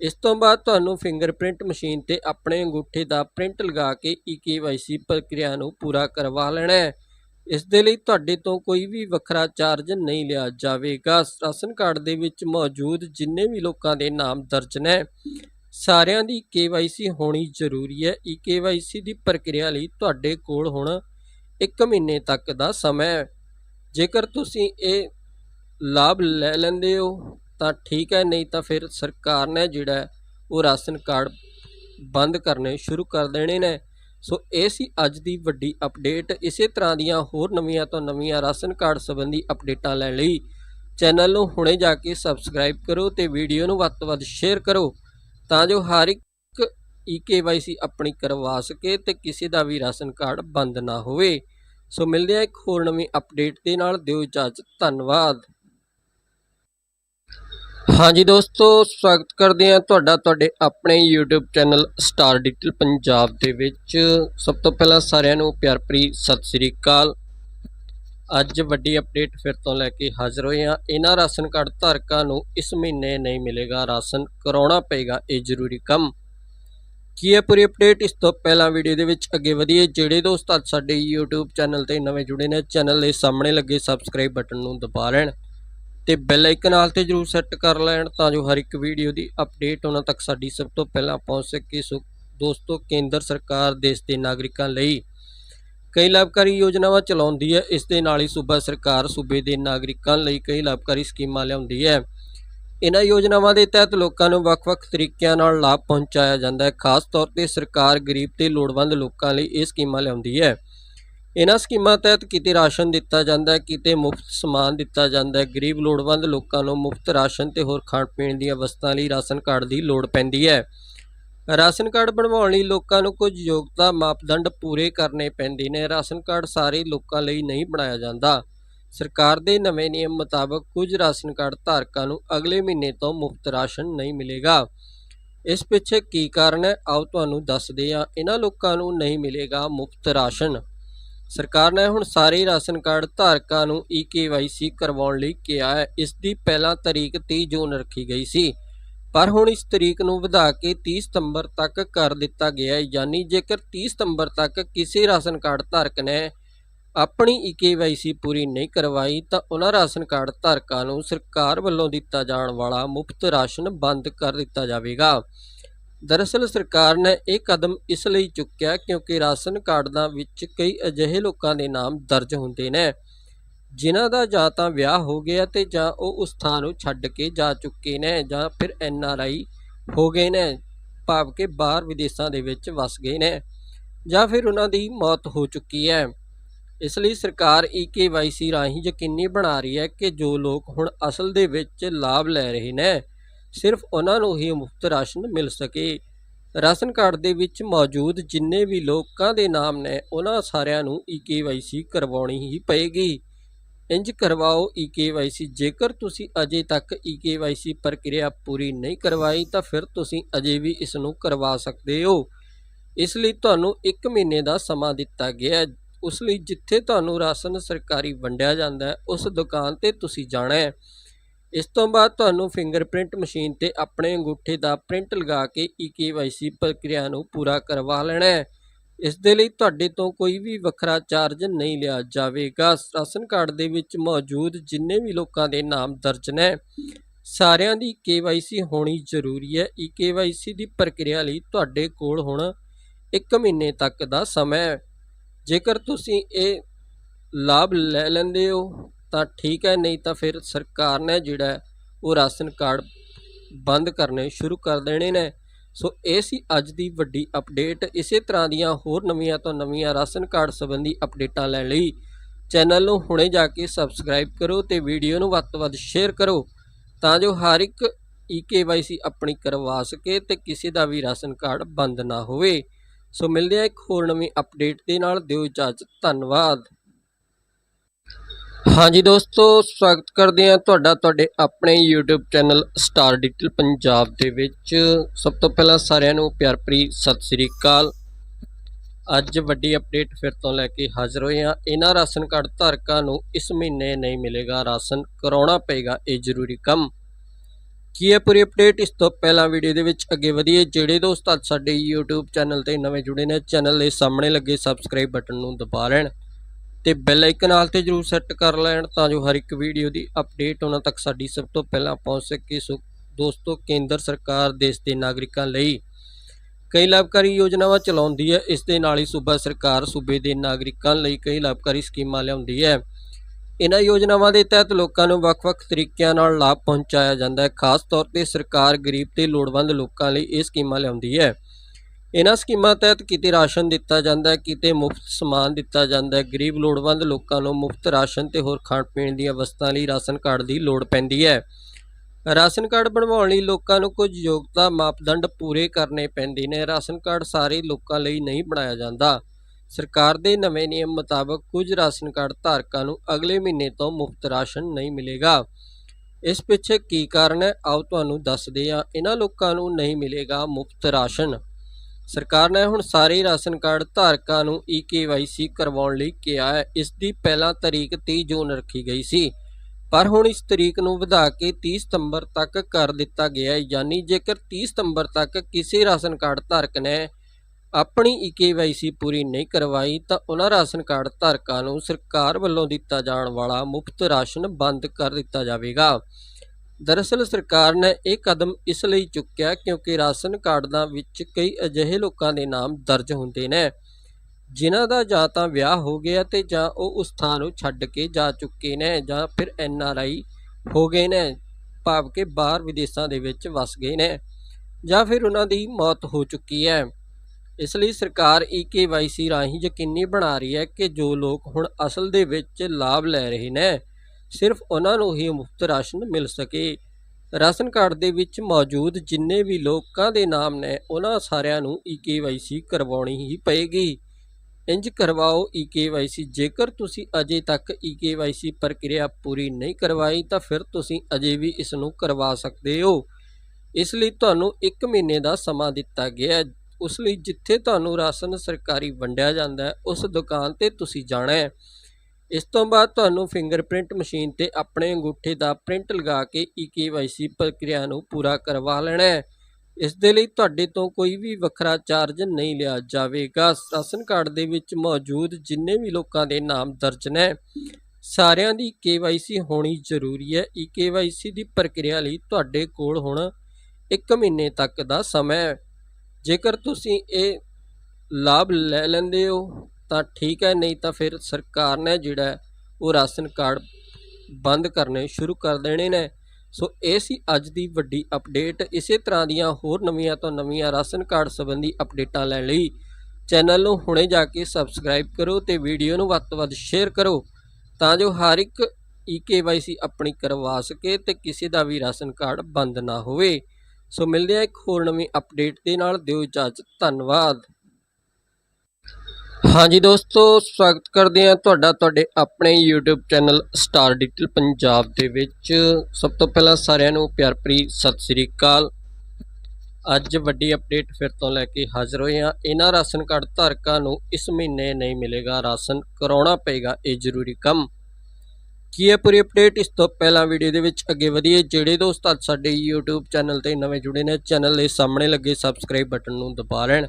ਇਸ ਤੋਂ ਬਾਅਦ ਤੁਹਾਨੂੰ ਫਿੰਗਰਪ੍ਰਿੰਟ ਮਸ਼ੀਨ ਤੇ ਆਪਣੇ ਅੰਗੂਠੇ ਦਾ ਪ੍ਰਿੰਟ ਲਗਾ ਕੇ ਈ-ਕੇਵਾਈਸੀ ਪ੍ਰਕਿਰਿਆ ਨੂੰ ਪੂਰਾ ਕਰਵਾ ਲੈਣਾ ਹੈ। ਇਸ ਦੇ ਲਈ ਤੁਹਾਡੇ ਤੋਂ ਕੋਈ ਵੀ ਵੱਖਰਾ ਚਾਰਜ ਨਹੀਂ ਲਿਆ ਜਾਵੇਗਾ। ਰਾਸ਼ਨ ਕਾਰਡ ਦੇ ਵਿੱਚ ਮੌਜੂਦ ਜਿੰਨੇ ਵੀ ਲੋਕਾਂ ਦੇ ਨਾਮ ਦਰਜ ਨੇ, ਸਾਰਿਆਂ ਦੀ ਕੇਵਾਈਸੀ ਹੋਣੀ ਜ਼ਰੂਰੀ ਹੈ। ਈ-ਕੇਵਾਈਸੀ ਦੀ ਪ੍ਰਕਿਰਿਆ ਲਈ ਤੁਹਾਡੇ ਕੋਲ ਹੁਣ 1 ਮਹੀਨੇ ਤੱਕ ਦਾ ਸਮਾਂ ਹੈ। ਜੇਕਰ ਤੁਸੀਂ ਇਹ ਲਾਭ ਲੈ ਲੈਂਦੇ ਹੋ ਤਾਂ ਠੀਕ ਹੈ, ਨਹੀਂ ਤਾਂ ਫਿਰ ਸਰਕਾਰ ਨੇ ਜਿਹੜਾ ਉਹ ਰਾਸ਼ਨ ਕਾਰਡ ਬੰਦ ਕਰਨੇ ਸ਼ੁਰੂ ਕਰ ਦੇਣੇ ਨੇ। ਸੋ ਇਹ ਸੀ ਅੱਜ ਦੀ ਵੱਡੀ ਅਪਡੇਟ। ਇਸੇ ਤਰ੍ਹਾਂ ਦੀਆਂ ਹੋਰ ਨਵੀਆਂ ਤੋਂ ਨਵੀਆਂ ਰਾਸ਼ਨ ਕਾਰਡ ਸੰਬੰਧੀ ਅਪਡੇਟਾਂ ਲੈਣ ਲਈ ਚੈਨਲ ਨੂੰ ਹੁਣੇ ਜਾ ਕੇ ਸਬਸਕ੍ਰਾਈਬ ਕਰੋ ਤੇ ਵੀਡੀਓ ਨੂੰ ਵੱਧ ਤੋਂ ਵੱਧ ਸ਼ੇਅਰ ਕਰੋ ਤਾਂ ਜੋ ਹਰ ਇੱਕ ਈ-ਕੇਵਾਈਸੀ ਆਪਣੀ ਕਰਵਾ ਸਕੇ ਤੇ ਕਿਸੇ ਦਾ ਵੀ ਰਾਸ਼ਨ ਕਾਰਡ ਬੰਦ ਨਾ ਹੋਵੇ। ਸੋ ਮਿਲਦੇ ਆ ਇੱਕ ਹੋਰ ਨਵੀਂ ਅਪਡੇਟ ਦੇ ਨਾਲ। ਦਿਓ ਇਜਾਜ਼ਤ। ਧੰਨਵਾਦ। ਹਾਂਜੀ ਦੋਸਤੋ, ਸਵਾਗਤ ਕਰਦੇ ਹਾਂ ਤੁਹਾਡਾ, ਤੁਹਾਡੇ ਆਪਣੇ YouTube channel Star Digital Punjab ਦੇ ਵਿੱਚ। ਸਭ ਤੋਂ ਪਹਿਲਾਂ ਸਾਰਿਆਂ ਨੂੰ ਪਿਆਰ ਭਰੀ ਸਤਿ ਸ੍ਰੀ ਅਕਾਲ। ਅੱਜ ਵੱਡੀ ਅਪਡੇਟ ਫਿਰ ਤੋਂ ਲੈ ਕੇ ਹਾਜ਼ਰ ਹੋਏ ਹਾਂ। ਇਹਨਾਂ ਰਾਸ਼ਨ ਕਾਰਡ ਧਾਰਕਾਂ ਨੂੰ ਇਸ ਮਹੀਨੇ ਨਹੀਂ ਮਿਲੇਗਾ ਰਾਸ਼ਨ, ਕਰਾਉਣਾ ਪਏਗਾ ਇਹ ਜ਼ਰੂਰੀ ਕੰਮ। ਕੀ ਹੈ ਪੂਰੀ ਅਪਡੇਟ ਇਸ ਤੋਂ ਪਹਿਲਾਂ ਵੀਡੀਓ ਦੇ ਵਿੱਚ ਅੱਗੇ ਵਧੀਏ। ਜਿਹੜੇ ਦੋਸਤ ਅੱਜ ਸਾਡੇ YouTube ਚੈਨਲ ਤੇ ਨਵੇਂ ਜੁੜੇ ਨੇ, ਚੈਨਲ ਦੇ ਸਾਹਮਣੇ ਲੱਗੇ ਸਬਸਕ੍ਰਾਈਬ ਬਟਨ ਨੂੰ ਦਬਾ ਲੈਣ। ਤੇ ਬੈਲ ਆਈਕਨ ਨਾਲ ਤੇ ਜਰੂਰ ਸੈੱਟ ਕਰ ਲੈਣ ਤਾਂ ਜੋ ਹਰ ਇੱਕ ਵੀਡੀਓ ਦੀ ਅਪਡੇਟ ਉਹਨਾਂ ਤੱਕ ਸਾਡੀ ਸਭ ਤੋਂ ਪਹਿਲਾਂ ਪਹੁੰਚ ਸਕੇ। ਸੋ ਦੋਸਤੋ, ਕੇਂਦਰ ਸਰਕਾਰ ਦੇਸ਼ ਦੇ ਨਾਗਰਿਕਾਂ ਲਈ ਕਈ ਲਾਭਕਾਰੀ ਯੋਜਨਾਵਾਂ ਚਲਾਉਂਦੀ ਹੈ। ਇਸ ਦੇ ਨਾਲ ਹੀ ਸੂਬਾ ਸਰਕਾਰ ਸੂਬੇ ਦੇ ਨਾਗਰਿਕਾਂ ਲਈ ਕਈ ਲਾਭਕਾਰੀ ਸਕੀਮਾਂ ਲਿਆਉਂਦੀ ਹੈ। ਇਹਨਾਂ ਯੋਜਨਾਵਾਂ ਦੇ ਤਹਿਤ ਲੋਕਾਂ ਨੂੰ ਵੱਖ-ਵੱਖ ਤਰੀਕਿਆਂ ਨਾਲ ਲਾਭ ਪਹੁੰਚਾਇਆ ਜਾਂਦਾ ਹੈ। ਖਾਸ ਤੌਰ ਤੇ ਸਰਕਾਰ ਗਰੀਬ ਤੇ ਲੋੜਵੰਦ ਲੋਕਾਂ ਲਈ ਇਹ ਸਕੀਮਾਂ ਲਿਆਉਂਦੀ ਹੈ। ਇਹਨਾਂ ਸਕੀਮਾਂ ਤਹਿਤ ਕਿਤੇ ਰਾਸ਼ਨ ਦਿੱਤਾ ਜਾਂਦਾ ਹੈ, ਕਿਤੇ ਮੁਫਤ ਸਮਾਨ ਦਿੱਤਾ ਜਾਂਦਾ ਹੈ। ਗਰੀਬ ਲੋੜਵੰਦ ਲੋਕਾਂ ਨੂੰ ਮੁਫਤ ਰਾਸ਼ਨ ਤੇ ਹੋਰ ਖਾਣ ਪੀਣ ਦੀਆਂ ਵਸਤਾਂ ਲਈ ਰਾਸ਼ਨ ਕਾਰਡ ਦੀ ਲੋੜ ਪੈਂਦੀ ਹੈ। ਰਾਸ਼ਨ ਕਾਰਡ ਬਣਵਾਉਣ ਲਈ ਲੋਕਾਂ ਨੂੰ ਕੁਝ ਯੋਗਤਾ ਮਾਪਦੰਡ ਪੂਰੇ ਕਰਨੇ ਪੈਂਦੇ ਨੇ। ਰਾਸ਼ਨ ਕਾਰਡ ਸਾਰੇ ਲੋਕਾਂ ਲਈ ਨਹੀਂ ਬਣਾਇਆ ਜਾਂਦਾ। ਸਰਕਾਰ ਦੇ ਨਵੇਂ ਨਿਯਮ ਮੁਤਾਬਕ ਕੁਝ ਰਾਸ਼ਨ ਕਾਰਡ ਧਾਰਕਾਂ ਨੂੰ ਅਗਲੇ ਮਹੀਨੇ ਤੋਂ ਮੁਫਤ ਰਾਸ਼ਨ ਨਹੀਂ ਮਿਲੇਗਾ। ਇਸ ਪਿੱਛੇ ਕੀ ਕਾਰਨ ਹੈ, ਆਓ ਤੁਹਾਨੂੰ ਦੱਸਦੇ ਹਾਂ। ਇਹਨਾਂ ਲੋਕਾਂ ਨੂੰ ਨਹੀਂ ਮਿਲੇਗਾ ਮੁਫਤ ਰਾਸ਼ਨ। ਸਰਕਾਰ ਨੇ ਹੁਣ ਸਾਰੇ ਰਾਸ਼ਨ ਕਾਰਡ ਧਾਰਕਾਂ ਨੂੰ ਈ-ਕੇਵਾਈਸੀ ਕਰਵਾਉਣ ਲਈ ਕਿਹਾ ਹੈ। ਇਸ ਦੀ ਪਹਿਲਾਂ ਤਾਰੀਖ 30 ਜੂਨ ਰੱਖੀ ਗਈ ਸੀ। ਪਰ ਹੁਣ ਇਸ ਤਰੀਕ ਨੂੰ ਵਧਾ ਕੇ 30 ਸਤੰਬਰ ਤੱਕ ਕਰ ਦਿੱਤਾ ਗਿਆ ਹੈ। ਯਾਨੀ ਜੇਕਰ 30 ਸਤੰਬਰ ਤੱਕ ਕਿਸੇ ਰਾਸ਼ਨ ਕਾਰਡ ਧਾਰਕ ਨੇ ਆਪਣੀ ਈ-ਕੇਵਾਈਸੀ ਪੂਰੀ ਨਹੀਂ ਕਰਵਾਈ, ਤਾਂ ਉਹਨਾਂ ਰਾਸ਼ਨ ਕਾਰਡ ਧਾਰਕਾਂ ਨੂੰ ਸਰਕਾਰ ਵੱਲੋਂ ਦਿੱਤਾ ਜਾਣ ਵਾਲਾ ਮੁਫਤ ਰਾਸ਼ਨ ਬੰਦ ਕਰ ਦਿੱਤਾ ਜਾਵੇਗਾ। ਦਰਅਸਲ ਸਰਕਾਰ ਨੇ ਇਹ ਕਦਮ ਇਸ ਲਈ ਚੁੱਕਿਆ ਕਿਉਂਕਿ ਰਾਸ਼ਨ ਕਾਰਡਾਂ ਵਿੱਚ ਕਈ ਅਜਿਹੇ ਲੋਕਾਂ ਦੇ ਨਾਮ ਦਰਜ ਹੁੰਦੇ ਨੇ, ਜਿਨ੍ਹਾਂ ਦਾ ਜਾਂ ਤਾਂ ਵਿਆਹ ਹੋ ਗਿਆ ਤੇ ਜਾਂ ਉਹ ਉਸ ਥਾਂ ਨੂੰ ਛੱਡ ਕੇ ਜਾ ਚੁੱਕੇ ਨੇ ਜਾਂ ਫਿਰ ਐਨ ਆਰ ਆਈ ਹੋ ਗਏ ਨੇ, ਭਾਵ ਕਿ ਬਾਹਰ ਵਿਦੇਸ਼ਾਂ ਦੇ ਵਿੱਚ ਵਸ ਗਏ ਨੇ ਜਾਂ ਫਿਰ ਉਹਨਾਂ ਦੀ ਮੌਤ ਹੋ ਚੁੱਕੀ ਹੈ। ਇਸ ਲਈ ਸਰਕਾਰ ਈ-ਕੇਵਾਈਸੀ ਰਾਹੀਂ ਯਕੀਨੀ ਬਣਾ ਰਹੀ ਹੈ ਕਿ ਜੋ ਲੋਕ ਹੁਣ ਅਸਲ ਦੇ ਵਿੱਚ ਲਾਭ ਲੈ ਰਹੇ ਨੇ ਸਿਰਫ ਉਹਨਾਂ ਨੂੰ ਹੀ ਮੁਫਤ ਰਾਸ਼ਨ ਮਿਲ ਸਕੇ। ਰਾਸ਼ਨ ਕਾਰਡ ਦੇ ਵਿੱਚ ਮੌਜੂਦ ਜਿੰਨੇ ਵੀ ਲੋਕਾਂ ਦੇ ਨਾਮ ਨੇ, ਉਹਨਾਂ ਸਾਰਿਆਂ ਨੂੰ ਈ-ਕੇਵਾਈਸੀ ਕਰਵਾਉਣੀ ਹੀ ਪਏਗੀ। ਇੰਜ ਕਰਵਾਓ ਈ-ਕੇਵਾਈਸੀ ਜੇਕਰ ਤੁਸੀਂ ਅਜੇ ਤੱਕ ਈ-ਕੇਵਾਈਸੀ ਪ੍ਰਕਿਰਿਆ ਪੂਰੀ ਨਹੀਂ ਕਰਵਾਈ, ਤਾਂ ਫਿਰ ਤੁਸੀਂ ਅਜੇ ਵੀ ਇਸ ਨੂੰ ਕਰਵਾ ਸਕਦੇ ਹੋ। ਇਸ ਲਈ ਤੁਹਾਨੂੰ 1 ਮਹੀਨੇ ਦਾ ਸਮਾਂ ਦਿੱਤਾ ਗਿਆ ਹੈ। ਉਸ ਲਈ ਜਿੱਥੇ ਤੁਹਾਨੂੰ ਰਾਸ਼ਨ ਸਰਕਾਰੀ ਵੰਡਿਆ ਜਾਂਦਾ ਹੈ, ਉਸ ਦੁਕਾਨ ਤੇ ਤੁਸੀਂ ਜਾਣਾ ਹੈ। ਇਸ ਤੋਂ ਬਾਅਦ ਤੁਹਾਨੂੰ ਫਿੰਗਰਪ੍ਰਿੰਟ ਮਸ਼ੀਨ ਤੇ ਆਪਣੇ ਅੰਗੂਠੇ ਦਾ ਪ੍ਰਿੰਟ ਲਗਾ ਕੇ ਈ-ਕੇਵਾਈਸੀ ਪ੍ਰਕਿਰਿਆ ਨੂੰ ਪੂਰਾ ਕਰਵਾ ਲੈਣਾ ਹੈ। ਇਸ ਦੇ ਲਈ ਤੁਹਾਡੇ ਤੋਂ ਕੋਈ ਵੀ ਵੱਖਰਾ ਚਾਰਜ ਨਹੀਂ ਲਿਆ ਜਾਵੇਗਾ। ਰਾਸ਼ਨ ਕਾਰਡ ਦੇ ਵਿੱਚ ਮੌਜੂਦ ਜਿੰਨੇ ਵੀ ਲੋਕਾਂ ਦੇ ਨਾਮ ਦਰਜ ਨੇ, ਸਾਰਿਆਂ ਦੀ ਕੇਵਾਈਸੀ ਹੋਣੀ ਜ਼ਰੂਰੀ ਹੈ। ਈ ਕੇਵਾਈਸੀ ਦੀ ਪ੍ਰਕਿਰਿਆ ਲਈ ਤੁਹਾਡੇ ਕੋਲ ਹੁਣ 1 ਮਹੀਨੇ ਤੱਕ ਦਾ ਸਮਾਂ ਹੈ। ਜੇਕਰ ਤੁਸੀਂ ਇਹ ਲਾਭ ਲੈ ਲੈਂਦੇ ਹੋ ਤਾਂ ਠੀਕ ਹੈ, ਨਹੀਂ ਤਾਂ ਫਿਰ ਸਰਕਾਰ ਨੇ ਜਿਹੜਾ ਉਹ ਰਾਸ਼ਨ ਕਾਰਡ ਬੰਦ ਕਰਨੇ ਸ਼ੁਰੂ ਕਰ ਦੇਣੇ ਨੇ। ਸੋ ਇਹ ਸੀ ਅੱਜ ਦੀ ਵੱਡੀ ਅਪਡੇਟ। ਇਸੇ ਤਰ੍ਹਾਂ ਦੀਆਂ ਹੋਰ ਨਵੀਆਂ ਤੋਂ ਨਵੀਆਂ ਰਾਸ਼ਨ ਕਾਰਡ ਸੰਬੰਧੀ ਅਪਡੇਟਾਂ ਲੈਣ ਲਈ ਚੈਨਲ ਨੂੰ ਹੁਣੇ ਜਾ ਕੇ ਸਬਸਕ੍ਰਾਈਬ ਕਰੋ ਤੇ ਵੀਡੀਓ ਨੂੰ ਵੱਧ ਤੋਂ ਵੱਧ ਸ਼ੇਅਰ ਕਰੋ ਤਾਂ ਜੋ ਹਰ ਇੱਕ ਈ-ਕੇਵਾਈਸੀ ਆਪਣੀ ਕਰਵਾ ਸਕੇ ਤੇ ਕਿਸੇ ਦਾ ਵੀ ਰਾਸ਼ਨ ਕਾਰਡ ਬੰਦ ਨਾ ਹੋਵੇ। ਸੋ ਮਿਲਦੇ ਆ ਇੱਕ ਹੋਰ ਨਵੀਂ ਅਪਡੇਟ ਦੇ ਨਾਲ। ਦਿਓ ਇਜਾਜ਼ਤ, ਧੰਨਵਾਦ। ਹਾਂਜੀ ਦੋਸਤੋ, ਸਵਾਗਤ ਕਰਦੇ ਹਾਂ ਤੁਹਾਡਾ, ਤੁਹਾਡੇ ਆਪਣੇ YouTube channel Star Digital Punjab ਦੇ ਵਿੱਚ। ਸਭ ਤੋਂ ਪਹਿਲਾਂ ਸਾਰਿਆਂ ਨੂੰ ਪਿਆਰ ਭਰੀ ਸਤਿ ਸ੍ਰੀ ਅਕਾਲ। ਅੱਜ ਵੱਡੀ ਅਪਡੇਟ ਫਿਰ ਤੋਂ ਲੈ ਕੇ ਹਾਜ਼ਰ ਹੋਏ ਹਾਂ। ਇਹਨਾਂ ਰਾਸ਼ਨ ਕਾਰਡ ਧਾਰਕਾਂ ਨੂੰ ਇਸ ਮਹੀਨੇ ਨਹੀਂ ਮਿਲੇਗਾ ਰਾਸ਼ਨ, ਕਰਾਉਣਾ ਪਏਗਾ ਇਹ ਜ਼ਰੂਰੀ ਕੰਮ। ਕੀ ਹੈ ਪੂਰੀ ਅਪਡੇਟ ਇਸ ਤੋਂ ਪਹਿਲਾਂ ਵੀਡੀਓ ਦੇ ਵਿੱਚ ਅੱਗੇ ਵਧੀਏ। ਜਿਹੜੇ ਦੋਸਤ ਅੱਜ ਸਾਡੇ YouTube ਚੈਨਲ ਤੇ ਨਵੇਂ ਜੁੜੇ ਨੇ, ਚੈਨਲ ਦੇ ਸਾਹਮਣੇ ਲੱਗੇ ਸਬਸਕ੍ਰਾਈਬ ਬਟਨ ਨੂੰ ਦਬਾ ਲੈਣ। ਤੇ ਬੈਲ ਆਈਕਨ ਨਾਲ ਤੇ ਜਰੂਰ ਸੈੱਟ ਕਰ ਲੈਣ ਤਾਂ ਜੋ ਹਰ ਇੱਕ ਵੀਡੀਓ ਦੀ ਅਪਡੇਟ ਉਹਨਾਂ ਤੱਕ ਸਾਡੀ ਸਭ ਤੋਂ ਪਹਿਲਾਂ ਪਹੁੰਚ ਸਕੇ। ਸੋ ਦੋਸਤੋ, ਕੇਂਦਰ ਸਰਕਾਰ, ਦੇਸ਼ ਦੇ ਨਾਗਰਿਕਾਂ ਲਈ ਕਈ ਲਾਭਕਾਰੀ ਯੋਜਨਾਵਾਂ ਚਲਾਉਂਦੀ ਹੈ। ਇਸ ਦੇ ਨਾਲ ਹੀ ਸੂਬਾ ਸਰਕਾਰ, ਸੂਬੇ ਦੇ ਨਾਗਰਿਕਾਂ ਲਈ ਕਈ ਲਾਭਕਾਰੀ ਸਕੀਮਾਂ ਲਿਆਉਂਦੀ ਹੈ। ਇਹਨਾਂ ਯੋਜਨਾਵਾਂ ਦੇ ਤਹਿਤ ਲੋਕਾਂ ਨੂੰ ਵੱਖ-ਵੱਖ ਤਰੀਕਿਆਂ ਨਾਲ ਲਾਭ ਪਹੁੰਚਾਇਆ ਜਾਂਦਾ ਹੈ। ਖਾਸ ਤੌਰ ਤੇ ਸਰਕਾਰ ਗਰੀਬ ਤੇ ਲੋੜਵੰਦ ਲੋਕਾਂ ਲਈ ਇਹ ਸਕੀਮਾਂ ਲਿਆਉਂਦੀ ਹੈ। ਇਹਨਾਂ ਸਕੀਮਾਂ ਤਹਿਤ ਕਿਤੇ ਰਾਸ਼ਨ ਦਿੱਤਾ ਜਾਂਦਾ ਹੈ, ਕਿਤੇ ਮੁਫਤ ਸਮਾਨ ਦਿੱਤਾ ਜਾਂਦਾ ਹੈ। ਗਰੀਬ ਲੋੜਵੰਦ ਲੋਕਾਂ ਨੂੰ ਮੁਫਤ ਰਾਸ਼ਨ ਤੇ ਹੋਰ ਖਾਣ ਪੀਣ ਦੀਆਂ ਵਸਤਾਂ ਲਈ ਰਾਸ਼ਨ ਕਾਰਡ ਦੀ ਲੋੜ ਪੈਂਦੀ ਹੈ। ਰਾਸ਼ਨ ਕਾਰਡ ਬਣਵਾਉਣ ਲਈ ਲੋਕਾਂ ਨੂੰ ਕੁਝ ਯੋਗਤਾ ਮਾਪਦੰਡ ਪੂਰੇ ਕਰਨੇ ਪੈਂਦੇ ਨੇ। ਰਾਸ਼ਨ ਕਾਰਡ ਸਾਰੇ ਲੋਕਾਂ ਲਈ ਨਹੀਂ ਬਣਾਇਆ ਜਾਂਦਾ। ਸਰਕਾਰ ਦੇ ਨਵੇਂ ਨਿਯਮ ਮੁਤਾਬਕ ਕੁਝ ਰਾਸ਼ਨ ਕਾਰਡ ਧਾਰਕਾਂ ਨੂੰ ਅਗਲੇ ਮਹੀਨੇ ਤੋਂ ਮੁਫਤ ਰਾਸ਼ਨ ਨਹੀਂ ਮਿਲੇਗਾ। ਇਸ ਪਿੱਛੇ ਕੀ ਕਾਰਨ ਹੈ, ਆਓ ਤੁਹਾਨੂੰ ਦੱਸਦੇ ਹਾਂ। ਇਹਨਾਂ ਲੋਕਾਂ ਨੂੰ ਨਹੀਂ ਮਿਲੇਗਾ ਮੁਫਤ ਰਾਸ਼ਨ। ਸਰਕਾਰ ਨੇ ਹੁਣ ਸਾਰੇ ਰਾਸ਼ਨ ਕਾਰਡ ਧਾਰਕਾਂ ਨੂੰ ਈ-ਕੇਵਾਈਸੀ ਕਰਵਾਉਣ ਲਈ ਕਿਹਾ ਹੈ। ਇਸ ਦੀ ਪਹਿਲਾਂ ਤਾਰੀਖ 30 ਜੂਨ ਰੱਖੀ ਗਈ ਸੀ। ਪਰ ਹੁਣ ਇਸ ਤਰੀਕ ਨੂੰ ਵਧਾ ਕੇ 30 ਸਤੰਬਰ ਤੱਕ ਕਰ ਦਿੱਤਾ ਗਿਆ ਹੈ। ਯਾਨੀ ਜੇਕਰ 30 ਸਤੰਬਰ ਤੱਕ ਕਿਸੇ ਰਾਸ਼ਨ ਕਾਰਡ ਧਾਰਕ ਨੇ ਆਪਣੀ ਈ-ਕੇਵਾਈਸੀ ਪੂਰੀ ਨਹੀਂ ਕਰਵਾਈ, ਤਾਂ ਉਹਨਾਂ ਰਾਸ਼ਨ ਕਾਰਡ ਧਾਰਕਾਂ ਨੂੰ ਸਰਕਾਰ ਵੱਲੋਂ ਦਿੱਤਾ ਜਾਣ ਵਾਲਾ ਮੁਫਤ ਰਾਸ਼ਨ ਬੰਦ ਕਰ ਦਿੱਤਾ ਜਾਵੇਗਾ। ਦਰਅਸਲ ਸਰਕਾਰ ਨੇ ਇਹ ਕਦਮ ਇਸ ਲਈ ਚੁੱਕਿਆ ਕਿਉਂਕਿ ਰਾਸ਼ਨ ਕਾਰਡਾਂ ਵਿੱਚ ਕਈ ਅਜਿਹੇ ਲੋਕਾਂ ਦੇ ਨਾਮ ਦਰਜ ਹੁੰਦੇ ਨੇ, ਜਿਨ੍ਹਾਂ ਦਾ ਜਾਂ ਤਾਂ ਵਿਆਹ ਹੋ ਗਿਆ ਤੇ ਜਾਂ ਉਹ ਉਸ ਥਾਂ ਨੂੰ ਛੱਡ ਕੇ ਜਾ ਚੁੱਕੇ ਨੇ ਜਾਂ ਫਿਰ ਐਨ ਆਰ ਆਈ ਹੋ ਗਏ ਨੇ, ਭਾਵ ਕਿ ਬਾਹਰ ਵਿਦੇਸ਼ਾਂ ਦੇ ਵਿੱਚ ਵਸ ਗਏ ਨੇ ਜਾਂ ਫਿਰ ਉਹਨਾਂ ਦੀ ਮੌਤ ਹੋ ਚੁੱਕੀ ਹੈ। ਇਸ ਲਈ ਸਰਕਾਰ ਈ-ਕੇਵਾਈਸੀ ਰਾਹੀਂ ਯਕੀਨੀ ਬਣਾ ਰਹੀ ਹੈ ਕਿ ਜੋ ਲੋਕ ਹੁਣ ਅਸਲ ਦੇ ਵਿੱਚ ਲਾਭ ਲੈ ਰਹੇ ਨੇ ਸਿਰਫ ਉਹਨਾਂ ਨੂੰ ਹੀ ਮੁਫਤ ਰਾਸ਼ਨ ਮਿਲ ਸਕੇ। ਰਾਸ਼ਨ ਕਾਰਡ ਦੇ ਵਿੱਚ ਮੌਜੂਦ ਜਿੰਨੇ ਵੀ ਲੋਕਾਂ ਦੇ ਨਾਮ ਨੇ, ਉਹਨਾਂ ਸਾਰਿਆਂ ਨੂੰ ਈ-ਕੇਵਾਈਸੀ ਕਰਵਾਉਣੀ ਹੀ ਪਏਗੀ। ਇੰਜ ਕਰਵਾਓ ਈ-ਕੇਵਾਈਸੀ ਜੇਕਰ ਤੁਸੀਂ ਅਜੇ ਤੱਕ ਈ-ਕੇਵਾਈਸੀ ਪ੍ਰਕਿਰਿਆ ਪੂਰੀ ਨਹੀਂ ਕਰਵਾਈ, ਤਾਂ ਫਿਰ ਤੁਸੀਂ ਅਜੇ ਵੀ ਇਸ ਨੂੰ ਕਰਵਾ ਸਕਦੇ ਹੋ। ਇਸ ਲਈ ਤੁਹਾਨੂੰ 1 ਮਹੀਨੇ ਦਾ ਸਮਾਂ ਦਿੱਤਾ ਗਿਆ। ਹੈ ਉਸ ਲਈ ਜਿੱਥੇ ਤੁਹਾਨੂੰ ਰਾਸ਼ਨ ਸਰਕਾਰੀ ਵੰਡਿਆ ਜਾਂਦਾ ਹੈ, ਉਸ ਦੁਕਾਨ ਤੇ ਤੁਸੀਂ ਜਾਣਾ ਹੈ। ਇਸ ਤੋਂ ਬਾਅਦ ਤੁਹਾਨੂੰ ਫਿੰਗਰਪ੍ਰਿੰਟ ਮਸ਼ੀਨ ਤੇ ਆਪਣੇ ਅੰਗੂਠੇ ਦਾ ਪ੍ਰਿੰਟ ਲਗਾ ਕੇ ਈਕੇਵਾਈਸੀ ਪ੍ਰਕਿਰਿਆ ਨੂੰ ਪੂਰਾ ਕਰਵਾ ਲੈਣਾ ਹੈ। ਇਸ ਦੇ ਲਈ ਤੁਹਾਡੇ ਤੋਂ ਕੋਈ ਵੀ ਵੱਖਰਾ ਚਾਰਜ ਨਹੀਂ ਲਿਆ ਜਾਵੇਗਾ। ਰਾਸ਼ਨ ਕਾਰਡ ਦੇ ਵਿੱਚ ਮੌਜੂਦ ਜਿੰਨੇ ਵੀ ਲੋਕਾਂ ਦੇ ਨਾਮ ਦਰਜ ਨੇ, ਸਾਰਿਆਂ ਦੀ ਕੇਵਾਈਸੀ ਹੋਣੀ ਜ਼ਰੂਰੀ ਹੈ। ਈ ਕੇਵਾਈਸੀ ਦੀ ਪ੍ਰਕਿਰਿਆ ਲਈ ਤੁਹਾਡੇ ਕੋਲ ਹੁਣ 1 ਮਹੀਨੇ ਤੱਕ ਦਾ ਸਮਾਂ ਹੈ। ਜੇਕਰ ਤੁਸੀਂ ਇਹ ਲਾਭ ਲੈ ਲੈਂਦੇ ਹੋ ਤਾਂ ਠੀਕ ਹੈ, ਨਹੀਂ ਤਾਂ ਫਿਰ ਸਰਕਾਰ ਨੇ ਜਿਹੜਾ ਉਹ ਰਾਸ਼ਨ ਕਾਰਡ ਬੰਦ ਕਰਨੇ ਸ਼ੁਰੂ ਕਰ ਦੇਣੇ ਨੇ। ਸੋ ਇਹ ਸੀ ਅੱਜ ਦੀ ਵੱਡੀ ਅਪਡੇਟ। ਇਸੇ ਤਰ੍ਹਾਂ ਦੀਆਂ ਹੋਰ ਨਵੀਆਂ ਤੋਂ ਨਵੀਆਂ ਰਾਸ਼ਨ ਕਾਰਡ ਸੰਬੰਧੀ ਅਪਡੇਟਾਂ ਲੈਣ ਲਈ ਚੈਨਲ ਨੂੰ ਹੁਣੇ ਜਾ ਕੇ ਸਬਸਕ੍ਰਾਈਬ ਕਰੋ ਤੇ ਵੀਡੀਓ ਨੂੰ ਵੱਧ ਤੋਂ ਵੱਧ ਸ਼ੇਅਰ ਕਰੋ ਤਾਂ ਜੋ ਹਰ ਇੱਕ ਈਕੇਵਾਈਸੀ ਆਪਣੀ ਕਰਵਾ ਸਕੇ ਤੇ ਕਿਸੇ ਦਾ ਵੀ ਰਾਸ਼ਨ ਕਾਰਡ ਬੰਦ ਨਾ ਹੋਵੇ। ਸੋ ਮਿਲਦੇ ਆ ਇੱਕ ਹੋਰ ਨਵੀਂ ਅਪਡੇਟ ਦੇ ਨਾਲ। ਦਿਓ ਇਜਾਜ਼ਤ। ਧੰਨਵਾਦ। ਹਾਂਜੀ ਦੋਸਤੋ, ਸਵਾਗਤ ਕਰਦੇ ਹਾਂ ਤੁਹਾਡਾ, ਤੁਹਾਡੇ ਆਪਣੇ YouTube channel Star Digital Punjab ਦੇ ਵਿੱਚ। ਸਭ ਤੋਂ ਪਹਿਲਾਂ ਸਾਰਿਆਂ ਨੂੰ ਪਿਆਰ ਭਰੀ ਸਤਿ ਸ੍ਰੀ ਅਕਾਲ। ਅੱਜ ਵੱਡੀ ਅਪਡੇਟ ਫਿਰ ਤੋਂ ਲੈ ਕੇ ਹਾਜ਼ਰ ਹੋਏ ਹਾਂ। ਇਹਨਾਂ ਰਾਸ਼ਨ ਕਾਰਡ ਧਾਰਕਾਂ ਨੂੰ ਇਸ ਮਹੀਨੇ ਨਹੀਂ ਮਿਲੇਗਾ ਰਾਸ਼ਨ, ਕਰਾਉਣਾ ਪਏਗਾ ਇਹ ਜ਼ਰੂਰੀ ਕੰਮ। ਕੀ ਹੈ ਪੂਰੀ ਅਪਡੇਟ ਇਸ ਤੋਂ ਪਹਿਲਾਂ ਵੀਡੀਓ ਦੇ ਵਿੱਚ ਅੱਗੇ ਵਧੀਏ। ਜਿਹੜੇ ਦੋਸਤ ਅੱਜ ਸਾਡੇ YouTube ਚੈਨਲ ਤੇ ਨਵੇਂ ਜੁੜੇ ਨੇ, ਚੈਨਲ ਦੇ ਸਾਹਮਣੇ ਲੱਗੇ ਸਬਸਕ੍ਰਾਈਬ ਬਟਨ ਨੂੰ ਦਬਾ ਲੈਣ।